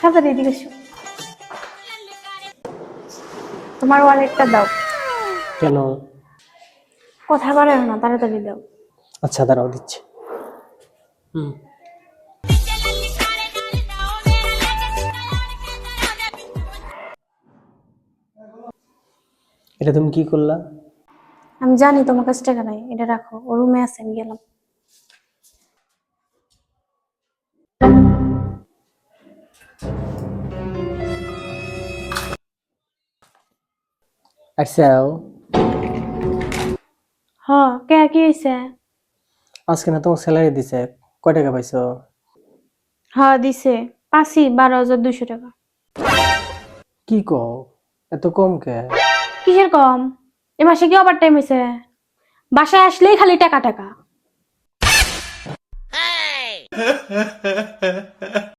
তাড়াতাড়ি এদিকে এসো। তোমার ওয়ালেটটা দাও। কেন? কথা বাড়ায় না তাড়াতাড়ি দাও। আচ্ছা দাঁড়াও দিচ্ছি। হুম। এটা তুমি কি করলা? আমি জানি তোমার কাছে টাকা নাই এটা রাখো ও রুমে আছে আমি গেলাম। আচ্ছা হ কে কি হয়েছে আজকে না তোমার স্যালারি দিছে। কয় টাকা পাইছো? হ দিছে। পাঁচি বারো হাজার দুইশো টাকা। কি কও? এত কম কে? কিসের কম? এ মাসে কি ওভার টাইম হয়েছে বাসায় আসলেই খালি টাকা টাকা।